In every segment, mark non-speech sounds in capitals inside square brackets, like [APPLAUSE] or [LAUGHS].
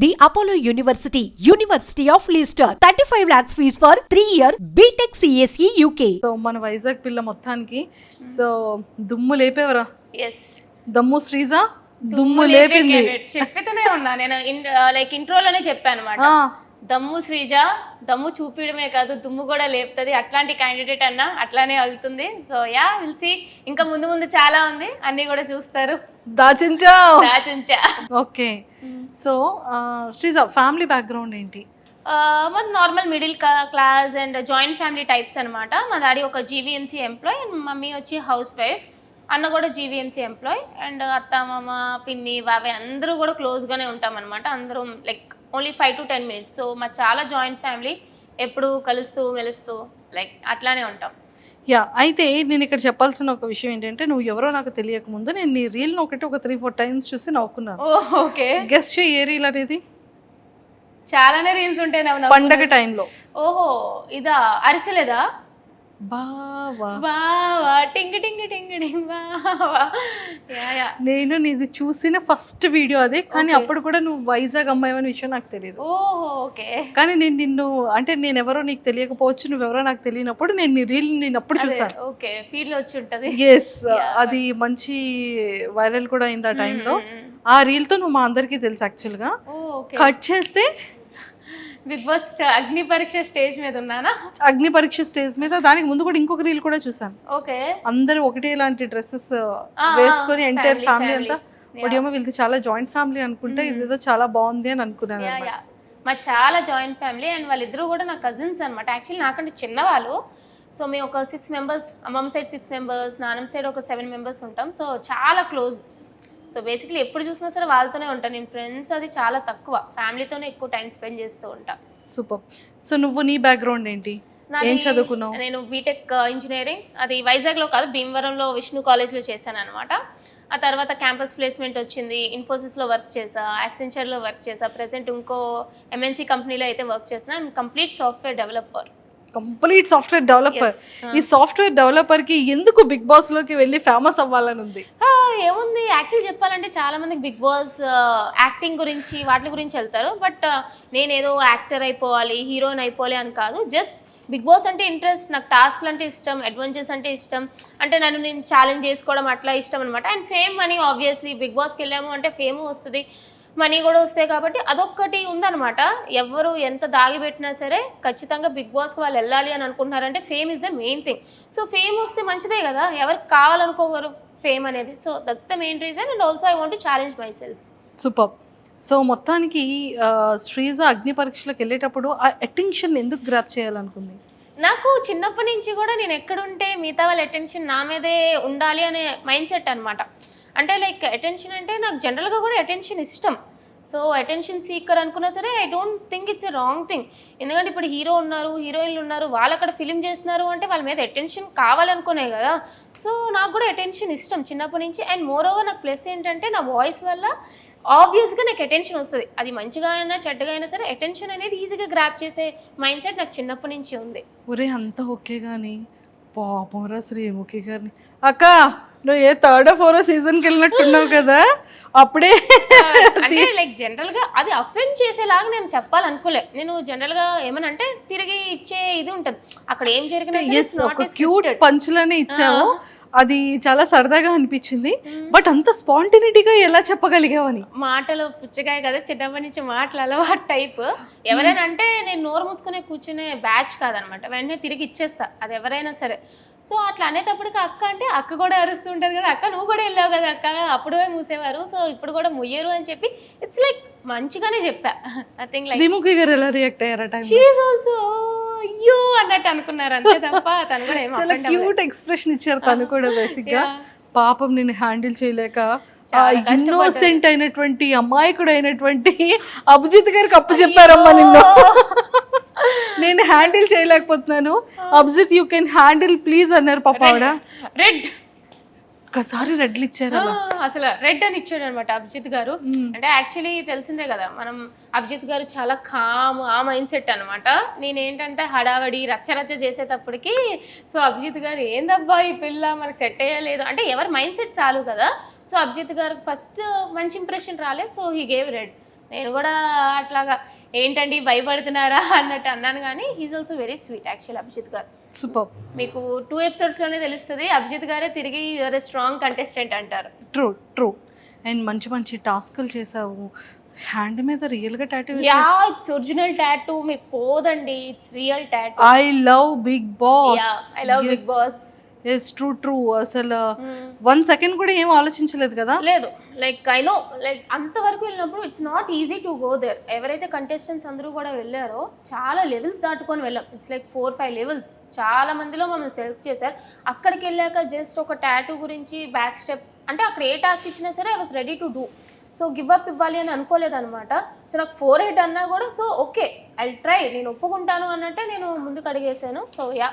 The Apollo university university of Leicester thirty five lakhs fees for three year B Tech CSE UK so మన వైజాగ్ పిల్ల మొత్తానికి so దుమ్ము లేపేవరా? Yes దమ్ము శ్రీజ దుమ్ము లేపింది. చెప్పుతూనే ఉన్నా. నేను లైక్ ఇంట్రోలోనే చెప్పాను దమ్ము శ్రీజ దమ్ము చూపించడమే కాదు దుమ్ము కూడా లేపుతుంది. అట్లాంటి క్యాండిడేట్ అన్న అట్లానే వెళ్తుంది సో యా విల్సి ఇంకా ముందు ముందు చాలా ఉంది. అన్ని కూడా చూస్తారు. దాచించా దాచుంచా. Okay. So Sreeja family background ఏంటి? మాది normal middle class and joint family types అన్నమాట. మా డాడీ ఒక జీవీఎంసీ ఎంప్లాయ్ అండ్ మమ్మీ వచ్చి హౌస్ వైఫ్ అన్న కూడా జీవీఎంసీ ఎంప్లాయ్ అండ్ అత్త మామ పిన్ని బాబాయ్ అందరూ కూడా క్లోజ్గానే ఉంటాం అనమాట అందరం like only five to ten minutes so మా చాలా జాయింట్ ఫ్యామిలీ ఎప్పుడు కలుస్తూ మెలుస్తూ లైక్ అట్లానే ఉంటాం. యా అయితే నేను ఇక్కడ చెప్పాల్సిన ఒక విషయం ఏంటంటే నువ్వు ఎవరో నాకు తెలియక ముందు నేను నీ రీల్ ఒకటి ఒక త్రీ ఫోర్ టైమ్స్ చూసి నవ్వుకున్నాను. ఓకే గెస్ట్ చేయి ఏ రీల్ అనేది? చాలానే రీల్స్ ఉంటాయి పండగ టైంలో ఓహో ఇదా? అరిసెలేదా? నేను నీది చూసిన ఫస్ట్ వీడియో అదే కానీ అప్పుడు కూడా నువ్వు వైజాగ్ అమ్మాయి అనే విషయం నాకు తెలియదు ఓహో ఓకే. కానీ నేను నిన్ను అంటే నేను ఎవరో నీకు తెలియకపోవచ్చు నువ్వెవరో నాకు తెలియనప్పుడు నేను నీ రీల్ నేను అప్పుడు చూసాను ఓకే. ఫీల్ వచ్చి ఉంటది. ఎస్ అది మంచి వైరల్ కూడా అయింది ఆ టైంలో ఆ reel తో నువ్వు మా అందరికీ తెలుసు యాక్చువల్గా ఓకే. కట్ చేస్తే Bigg Boss Agni Pariksha stage మీద ఉన్నానా? అగ్ని పరీక్ష స్టేజ్ మీద దానికి ముందు కూడా ఇంకొక రీల్ కూడా చూసాను ఓకే. అందరూ ఒకటే లాంటి డ్రెస్సెస్ వేసుకొని ఎంటైర్ ఫ్యామిలీ. అంతా. ఒడియమ్మ వీళ్ళది చాలా జాయింట్ ఫ్యామిలీ అనుకుంటే ఇదేదో చాలా బాగుంది అని అనుకున్నాను మా చాలా జాయింట్ ఫ్యామిలీ అండ్ వాళ్ళిద్దరూ కూడా నా కజిన్స్ అనమాట యాక్చువల్లీ నాకంటే చిన్నవాళ్ళు. సో మేము ఒక సిక్స్ మెంబర్స్ అమ్మమ్మ సైడ్ సిక్స్ మెంబర్స్ నాన్నమ్మ సైడ్ ఒక సెవెన్ మెంబర్స్ ఉంటాం. సో చాలా క్లోజ్ సో బేసిక్లీ ఎప్పుడు చూసినా సరే వాళ్ళతోనే ఉంటాను నేను ఫ్రెండ్స్ అది చాలా తక్కువ. ఫ్యామిలీతోనే ఎక్కువ టైం స్పెండ్ చేస్తూ ఉంటా. సూపర్ సో నువ్వు నీ బ్యాక్గ్రౌండ్ ఏంటి? ఏం చదువుకున్నావు? నేను బీటెక్ ఇంజనీరింగ్ అది వైజాగ్లో కాదు భీమవరంలో విష్ణు కాలేజ్లో చేశాను అనమాట ఆ తర్వాత క్యాంపస్ ప్లేస్మెంట్ వచ్చింది. ఇన్ఫోసిస్లో వర్క్ చేసా యాక్సెంచర్లో వర్క్ చేసా ప్రెసెంట్ ఇంకో ఎంఎన్సీ కంపెనీలో అయితే వర్క్ చేసిన complete software developer complete software developer. ఈ సాఫ్ట్వేర్ డెవలపర్కి ఎందుకు బిగ్ బాస్లోకి వెళ్ళి ఫేమస్ అవ్వాలని ఉంది ఏముంది? యాక్చువల్లీ చెప్పాలంటే చాలా మందికి బిగ్ బాస్ యాక్టింగ్ గురించి వాటి గురించి వెళ్తారు. బట్ నేను ఏదో యాక్టర్ అయిపోవాలి హీరోయిన్ అయిపోవాలి అని కాదు. జస్ట్ బిగ్ బాస్ అంటే ఇంట్రెస్ట్. నాకు టాస్క్లు అంటే ఇష్టం అడ్వెంచర్స్ అంటే ఇష్టం. అంటే నన్ను నేను ఛాలెంజ్ చేసుకోవడం అట్లా ఇష్టం అనమాట and fame money obviously Bigg బాస్కి వెళ్ళాము అంటే ఫేమ్ వస్తుంది. మనీ కూడా వస్తాయి కాబట్టి అదొక్కటి ఉందన్నమాట. ఎవరు ఎంత దాగిపెట్టినా సరే ఖచ్చితంగా బిగ్ బాస్కి వాళ్ళు వెళ్ళాలి అని అనుకుంటున్నారంటే fame is the main thing so fame వస్తే మంచిదే కదా. ఎవరికి కావాలనుకోగరు ఫేమ్ అనేది. So that's the main reason and also I want challenge myself super so మొత్తానికి శ్రీజ అగ్ని పరీక్షలకు వెళ్ళేటప్పుడు ఆ అటెన్షన్ ఎందుకు గ్రాప్ చేయాలనుకుంది? నాకు చిన్నప్పటి నుంచి కూడా నేను ఎక్కడుంటే మిగతా వాళ్ళ అటెన్షన్ నా మీదే ఉండాలి అనే మైండ్ సెట్ అనమాట అంటే లైక్ అటెన్షన్ అంటే నాకు జనరల్గా కూడా అటెన్షన్ ఇష్టం. సో అటెన్షన్ సీకర్ అనుకున్నా సరే I don't think it's a wrong thing ఎందుకంటే ఇప్పుడు హీరో ఉన్నారు హీరోయిన్లు ఉన్నారు వాళ్ళు అక్కడ ఫిలిం చేస్తున్నారు అంటే వాళ్ళ మీద అటెన్షన్ కావాలనుకునే కదా. సో నాకు కూడా అటెన్షన్ ఇష్టం చిన్నప్పటి నుంచి. అండ్ మోర్ ఓవర్ నాకు ప్లస్ ఏంటంటే నా వాయిస్ వల్ల ఆబ్వియస్గా నాకు అటెన్షన్ వస్తుంది. అది మంచిగా అయినా చెడ్డగా అయినా సరే అటెన్షన్ అనేది ఈజీగా గ్రాప్ చేసే మైండ్ సెట్ నాకు చిన్నప్పటి నుంచి ఉంది. ఒరే అంతా ఓకే కానీ పాపంరా శ్రీముఖి గారిని. అక్క! నువ్వు ఏ థర్డ్ ఫోరో సీజన్కి వెళ్ళినట్టున్నావు కదా? అప్పుడే అంటే లైక్ జనరల్గా అది అఫెండ్ చేసేలాగా నేను చెప్పాలనుకోలే. నేను జనరల్గా ఏమనంటే తిరిగి ఇచ్చే ఇది ఉంటది. అక్కడ ఏం జరిగినా క్యూట్. పంచులనే ఇచ్చావు. అది చాలా సరదాగా అనిపించింది. బట్ అంత స్పాంటినిటీగా ఎలా చెప్పగలిగావని? మాటలు పుచ్చకాయ కదా చిన్నప్పటి నుంచి మాటలు అలవాటు టైప్. ఎవరైనా అంటే నేను నోరు మూసుకునే కూర్చునే బ్యాచ్ కాదనమాట. వెంటనే తిరిగి ఇచ్చేస్తా అది ఎవరైనా సరే. సో అట్లా అనేటప్పటికి అక్క అంటే అక్క కూడా అరుస్తుంటది కదా అక్క నువ్వు కూడా వెళ్ళావు కదా అక్క అప్పుడే మూసేవారు. సో ఇప్పుడు కూడా ముయ్యరు అని చెప్పి ఇట్స్ లైక్ మంచిగానే చెప్పా. [LAUGHS] నథింగ్ లైక్ శ్రీముఖి గారు ఎలా రియాక్ట్ అయ్యారు? షీఈ్ ఆల్సో అయ్యో అన్నట్టు అనుకున్నారు. అంతే తప్ప తను కూడా ఏం చాలా. క్యూట్ ఎక్స్ప్రెషన్ ఇచ్చారు తను కూడా బేసిక్గా. పాపం నేను హ్యాండిల్ చేయలేక. ఇన్నోసెంట్ అయినటువంటి అమాయకుడు అయినటువంటి అభిజిత్ గారికి అప్పు చెప్పారమ్మా నిన్ను. నేను హ్యాండిల్ చేయలేకపోతున్నాను. Abhijit you can handle please అన్నారు పాప ఆవిడ. రెడ్ ఒక్కసారి రెడ్లు ఇచ్చారు అసలు రెడ్ అని ఇచ్చాడు అనమాట అభిజిత్ గారు. అంటే యాక్చువల్లీ తెలిసిందే కదా మనం అభిజిత్ గారు చాలా కామ్ ఆ మైండ్ సెట్ అనమాట. నేనేంటంటే హడావడి రచ్చ రచ్చ చేసేటప్పటికి సో అభిజిత్ గారు ఏందబ్బా ఈ పిల్ల మనకు సెట్ అయ్యలేదు అంటే ఎవరి మైండ్ సెట్ చాలు కదా. సో అభిజిత్ గారికి ఫస్ట్ మంచి ఇంప్రెషన్ రాలేదు సో హీ గేవ్ రెడ్ నేను కూడా అట్లాగా ఏంటండి భయపడుతున్నారా? అన్నట్టు అన్నాను కానీ he's also very sweet actual Abhijit garu. Super. మీకు టూ ఎపిసోడ్స్లోనే తెలుస్తుంది. అభిజిత్ గారే తిరిగి యూఆర్ స్ట్రాంగ్ కంటెస్టెంట్ అంటారు. True true. అండ్ మంచి మంచి టాస్కులు చేసావు హ్యాండ్ మీద రియల్గా tattoo ya it's original tattoo. మీకు పోదండి. It's real tattoo. I love Bigg Boss I love Bigg Boss yes true true అసలు వన్ సెకండ్ కూడా ఏం ఆలోచించలేదు కదా? లేదు. లైక్ ఐ నో లైక్ అంతవరకు వెళ్ళినప్పుడు it's not easy to go there ఎవరైతే కంటెస్టెంట్స్ అందరూ కూడా వెళ్ళారో చాలా లెవెల్స్ దాటుకొని వెళ్ళాం. It's like four five levels చాలా మందిలో మమ్మల్ని సెలెక్ట్ చేశారు. అక్కడికి వెళ్ళాక జస్ట్ ఒక టాటూ గురించి బ్యాక్ స్టెప్ అంటే అక్కడ ఏ టాస్క్ ఇచ్చినా సరే I was ready to do so give up ఇవ్వాలి అని అనుకోలేదు అనమాట సో నాకు ఫోర్ హెడ్ అన్నా కూడా సో ఓకే ఐ ట్రై నేను ఒప్పుకుంటాను అన్నట్టే నేను ముందుకు అడిగేశాను. So ya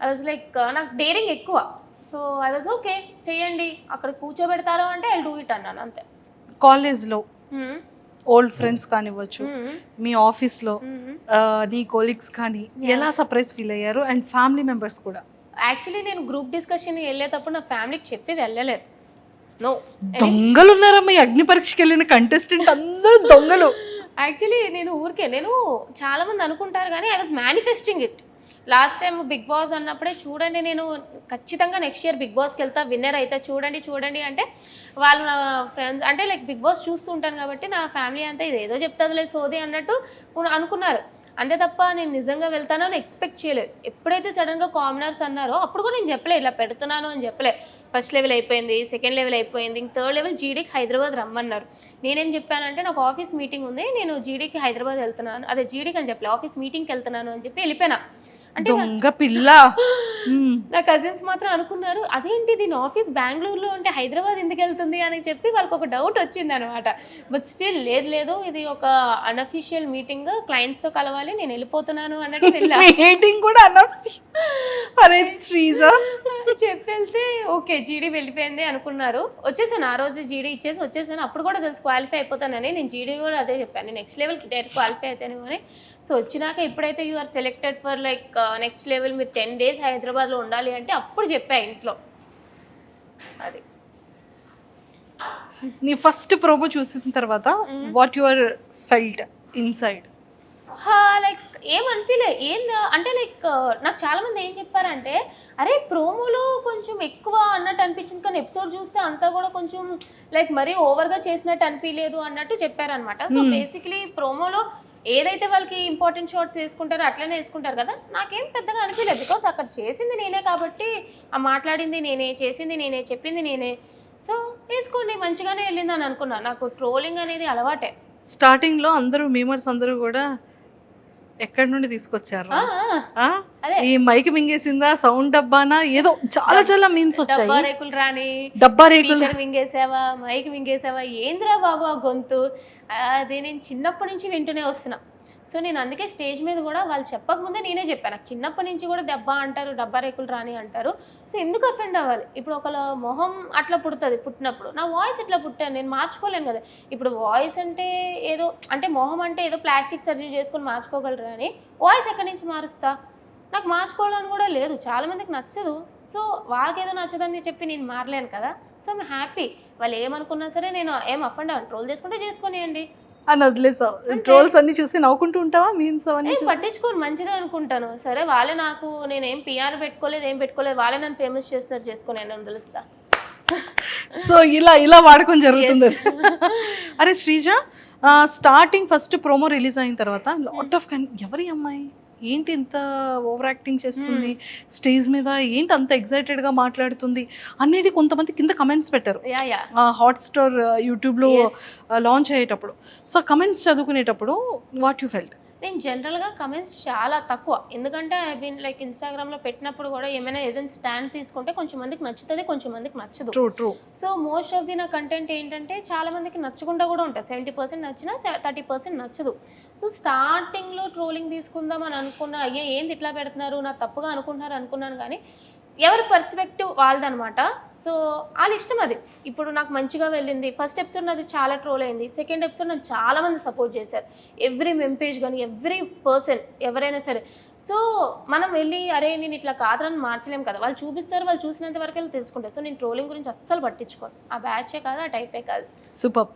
I was like నాకు డేరింగ్ ఎక్కువ. సో ఐ వాజ్ ఓకే చేయండి అక్కడ కూర్చోబెడతారు అంటే ఐ డూ ఇట్ అన్నాను అంతే. కాలేజ్లో. ఓల్డ్ ఫ్రెండ్స్ కానివ్వచ్చు Hmm. మీ ఆఫీస్లో Hmm. నీ కొలీగ్స్ కానీ ఎలా సర్ప్రైజ్ ఫీల్ అయ్యారు? అండ్ ఫ్యామిలీ మెంబర్స్ కూడా. యాక్చువల్లీ నేను గ్రూప్ డిస్కషన్ వెళ్ళేటప్పుడు నా ఫ్యామిలీకి చెప్పి వెళ్ళలేదు. నో దొంగలు ఉన్నారమ్మా అగ్ని పరీక్షకి వెళ్ళిన కంటెస్టెంట్ అందరూ దొంగలు. [LAUGHS] యాక్చువల్లీ నేను ఊరికే నేను చాలా మంది అనుకుంటారు కానీ I was manifesting it last time Bigg Boss అన్నప్పుడే చూడండి నేను ఖచ్చితంగా నెక్స్ట్ ఇయర్ బిగ్ బాస్కి వెళ్తా విన్నర్ అయితే. చూడండి చూడండి అంటే వాళ్ళు నా ఫ్రెండ్స్ అంటే లైక్ బిగ్ బాస్ చూస్తూ ఉంటాను కాబట్టి నా ఫ్యామిలీ అంతా ఇది ఏదో లేదు సోది అన్నట్టు అనుకున్నారు. అంతే తప్ప నేను నిజంగా వెళ్తానని ఎక్స్పెక్ట్ చేయలేదు. ఎప్పుడైతే సడన్గా కామనర్స్ అన్నారో అప్పుడు కూడా నేను చెప్పలే ఇలా పెడుతున్నాను అని చెప్పలే. ఫస్ట్ లెవెల్ అయిపోయింది సెకండ్ లెవెల్ అయిపోయింది ఇంక థర్డ్ లెవెల్ జీడీకి హైదరాబాద్ రమ్మన్నారు. నేనేం చెప్పానంటే నాకు ఆఫీస్ మీటింగ్ ఉంది నేను జీడీకి హైదరాబాద్ వెళ్తున్నాను. అదే జీడీకి అని చెప్పలే ఆఫీస్ మీటింగ్కి వెళ్తున్నాను అని చెప్పి వెళ్ళిపోయినా. అంటే దొంగ పిల్ల. [GASPS] నా కజిన్స్ మాత్రం అనుకున్నారు అదేంటి దీని ఆఫీస్ బెంగళూరులో ఉంటే హైదరాబాద్ ఎందుకు వెళ్తుంది? అని చెప్పి వాళ్ళకి ఒక డౌట్ వచ్చింది అనమాట బట్ స్టిల్ లేదు లేదు ఇది ఒక అన్అఫీషియల్ మీటింగ్ క్లయింట్స్తో కలవాలి నేను వెళ్ళిపోతున్నాను అన్నట్టు మీటింగ్ [LAUGHS] కూడా అరే శ్రీజ. చెప్పి వెళ్తే ఓకే జీడీ వెళ్ళిపోయింది అనుకున్నారు. వచ్చేసాను ఆ రోజు జీడీ ఇచ్చేసి వచ్చేసాను. అప్పుడు కూడా తెలుసు క్వాలిఫై అయిపోతానని. నేను జీడీ కూడా అదే చెప్పాను. నెక్స్ట్ లెవెల్కి డైరెక్ట్ క్వాలిఫై అవుతానేమో అని. సో వచ్చినాక ఎప్పుడైతే you are selected for like next level మీరు టెన్ డేస్ హైదరాబాద్లో ఉండాలి అంటే అప్పుడు చెప్పా ఇంట్లో. అది. నీ ఫస్ట్ ప్రోమో చూసిన తర్వాత what your felt inside? Like ఏం అనిపించలే ఏం అంటే లైక్ నాకు చాలా మంది ఏం చెప్పారంటే అరే ప్రోమోలో కొంచెం ఎక్కువ అన్నట్టు అనిపించింది కానీ ఎపిసోడ్ చూస్తే అంతా కూడా కొంచెం లైక్ మరీ ఓవర్గా చేసినట్టు అనిపించలేదు అన్నట్టు చెప్పారనమాట సో బేసిక్లీ ప్రోమోలో ఏదైతే వాళ్ళకి ఇంపార్టెంట్ షార్ట్స్ వేసుకుంటారో అట్లనే వేసుకుంటారు కదా? నాకేం పెద్దగా అనిపించలేదు బికాస్ అక్కడ చేసింది నేనే కాబట్టి ఆ మాట్లాడింది నేనే చేసింది నేనే చెప్పింది నేనే. సో వేసుకోండి మంచిగానే వెళ్ళింది అని అనుకున్నా. నాకు ట్రోలింగ్ అనేది అలవాటే. స్టార్టింగ్లో అందరూ మీమర్స్ అందరూ కూడా ఎక్కడి నుండి తీసుకొచ్చారు. ఈ మైక్ మింగేసిందా? సౌండ్ డబ్బానా? ఏదో చాలా చాలా మీమ్స్ డబ్బా వచ్చాయి. రేకులు రాని డబ్బా రేకులు మింగేసావా మైక్ మింగేసావా ఏంద్రా బాబు ఆ గొంతు? అది నేను చిన్నప్పటి నుంచి వింటూనే వస్తున్నా. సో నేను అందుకే స్టేజ్ మీద కూడా వాళ్ళు చెప్పకముందే నేనే చెప్పాను. నాకు చిన్నప్పటి నుంచి కూడా డబ్బా అంటారు డబ్బా రేకులు రాని అంటారు. సో ఎందుకు అఫెండ్ అవ్వాలి? ఇప్పుడు ఒకళ్ళ మొహం అట్లా పుడుతుంది పుట్టినప్పుడు. నా వాయిస్ ఇట్లా పుట్టాను నేను మార్చుకోలేను కదా. ఇప్పుడు వాయిస్ అంటే ఏదో అంటే మొహం అంటే ఏదో ప్లాస్టిక్ సర్జరీ చేసుకొని మార్చుకోగలరు అని వాయిస్ ఎక్కడి నుంచి మారుస్తా? నాకు మార్చుకోవాలని కూడా లేదు చాలామందికి నచ్చదు. సో వాళ్ళకి ఏదో నచ్చదని చెప్పి నేను మారలేను కదా. సో హ్యాపీ వాళ్ళు ఏమనుకున్నా సరే నేను ఏం అఫండ్ ట్రోల్ చేసుకుంటే చేసుకొనియండి. అని వదిలేసావు ట్రోల్స్ అన్ని చూసి నవ్వుకుంటూ ఉంటావా? మీమ్స్ అవన్నీ నేను చూసి? పట్టించుకోను మంచిదే అనుకుంటాను. సరే వాళ్ళే నాకు నేను ఏం పిఆర్ పెట్టుకోలేదు ఏం పెట్టుకోలేదు వాళ్ళే నన్ను ఫేమస్ చేస్తున్నారు చేసుకొని నేను తెలుస్తా సో ఇలా ఇలా వాడకం జరుగుతుంది. [LAUGHS] అరే Sreeja starting first promo release అయిన తర్వాత లాట్ ఆఫ్ ఎవరి అమ్మాయి? ఏంటి ఇంత ఓవర్ యాక్టింగ్ చేస్తుంది? స్టేజ్ మీద ఏంటి అంత ఎక్సైటెడ్గా మాట్లాడుతుంది? అనేది కొంతమంది కింద కమెంట్స్ పెట్టారు. Ya ya. హాట్ స్టార్ యూట్యూబ్లో లాంచ్ అయ్యేటప్పుడు. సో కమెంట్స్ చదువుకునేటప్పుడు వాట్ యు ఫెల్ట్ నేను జనరల్గా కమెంట్స్ చాలా తక్కువ. ఎందుకంటే ఐ బీన్ లైక్ ఇన్స్టాగ్రామ్లో పెట్టినప్పుడు కూడా ఏమైనా ఏదైనా స్టాండ్ తీసుకుంటే కొంచెం మందికి నచ్చుతుంది కొంచెం మందికి నచ్చదు. True true so most of the నా కంటెంట్ ఏంటంటే చాలా మందికి నచ్చకుండా కూడా ఉంటుంది సెవెంటీ పర్సెంట్ నచ్చినా థర్టీ పర్సెంట్ నచ్చదు. సో స్టార్టింగ్లో ట్రోలింగ్ తీసుకుందాం అని అనుకున్నా అయ్యే ఏంది ఇట్లా పెడుతున్నారు? నా తప్పుగా అనుకుంటున్నారు అనుకున్నాను. కానీ ఎవరి పర్స్పెక్టివ్ వాళ్ళదనమాట. సో వాళ్ళ ఇష్టం అది. ఇప్పుడు నాకు మంచిగా వెళ్ళింది. ఫస్ట్ ఎపిసోడ్ నాది చాలా ట్రోల్ అయింది. సెకండ్ ఎపిసోడ్ నాకు చాలామంది సపోర్ట్ చేశారు. ఎవ్రీ మెంపేజ్ కానీ ఎవ్రీ పర్సన్ ఎవరైనా సరే. సో మనం వెళ్ళి అరే నేను ఇట్లా కాదని మార్చలేం కదా. వాళ్ళు చూపిస్తారు వాళ్ళు చూసినంత వరకు వెళ్ళి తెలుసుకుంటారు. సో నేను ట్రోలింగ్ గురించి అస్సలు పట్టించుకోను. ఆ బ్యాచే కాదు ఆ టైపే కాదు. సూపర్